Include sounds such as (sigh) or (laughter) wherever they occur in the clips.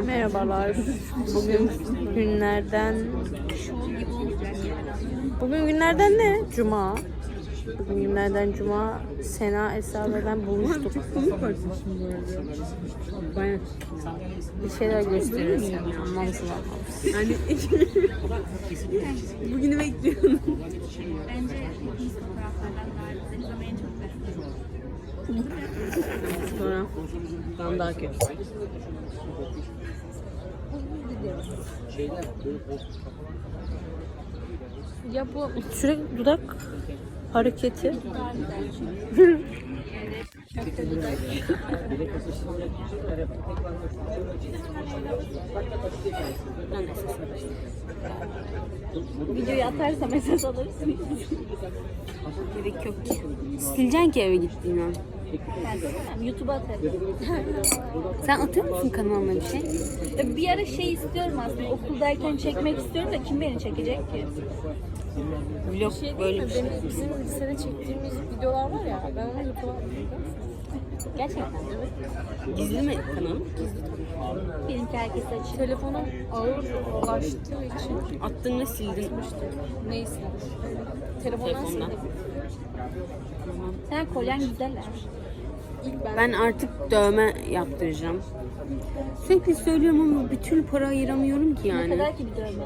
Merhabalar. Bugün günlerden... Bugün günlerden ne? Cuma. Bugün günlerden Cuma. Sena, Esra ve ben buluştuk. Bir şeyler gösteriyor sana. Anlamsız anlamsız. Yani bugünü bekliyorum. Bence fotoğraflardan daha en çok daha kötü. Ya bu sürekli dudak hareketi. Videoyu atarsam esas alırsın. Gerek yok ki. Sileceksin ki eve gittiğin YouTube'a atarım. Sen atıyor musun kanalına bir şey? Ya bir ara şey istiyorum aslında okuldayken çekmek istiyorum da kim beni çekecek ki? Vlog böyle bir şey. Benim, bizim lisede çektiğimiz videolar var ya ben onu YouTube'a Gerçekten. Gizli mi kanalın? Benimki herkes açık. Telefonum ağırlaştığı için Attın ve sildin. neyse. Telefondan Telefondan. sildim. Sen kolyen güzeller. Ben artık dövme yaptıracağım. Sürekli söylüyorum ama bir türlü para ayıramıyorum ki Ne yani. kadar ki bir dövme?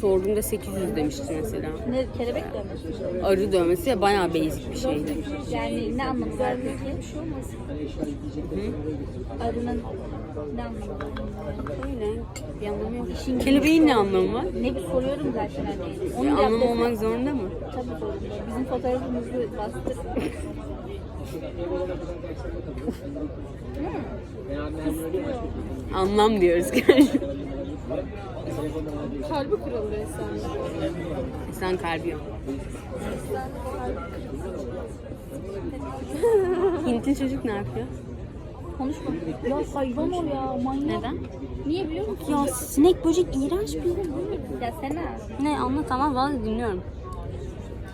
Sorduğumda 800 demişti mesela. Ne kelebek dövmesi? Arı dövmesi ya bayağı basic bir şeydi. Yani ne anlamı var peki? bir şey. Arının ne anlamı var? Öyle bir anlamı yok. Kelebeğin ne anlamı var? Ne bir soruyorum zaten hani. Bir Onu yap anlamı olmak zorunda mı? Tabii zorunda. Bizim fotoğrafımızı bastır. (laughs) Anlam diyoruz. Kalbi kırıldı Esra'nın. Sen kalbi yok. Hintli çocuk ne yapıyor? Konuşma. Ya hayvan o ya manyak. Neden? Niye biliyor musun? Ya sinek böcek iğrenç bir Ya Sena. Ne anlat ama vallahi dinliyorum.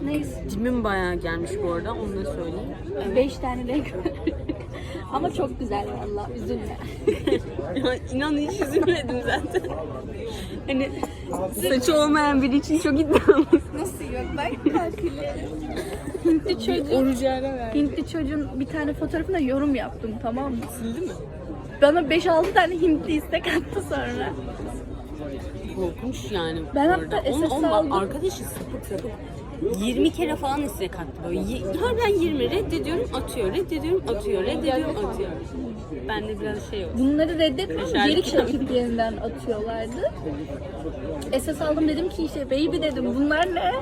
Neyse. Cimim bayağı gelmiş bu arada onu da söyleyeyim. Beş tane renk var. Ama çok güzel valla. Üzülme. (laughs) ya inan hiç üzülmedim zaten. hani saçı olmayan biri için çok iddialıyım. Nasıl yok? Ben kalkülü. Hintli çocuğun. Hintli çocuğun bir tane fotoğrafına yorum yaptım tamam mı? Sildi mi? Bana 5-6 tane Hintli istek attı sonra. Korkunç yani. Ben hatta SS aldım. Arkadaşı sapık sapık. 20 kere falan istek attı böyle. Harbiden 20 reddediyorum atıyor, reddediyorum atıyor, reddediyorum atıyor. Ben de biraz şey oldu. Bunları reddetmiyorum. Geri çekip yeniden atıyorlardı. Esas aldım dedim ki işte baby dedim bunlar ne?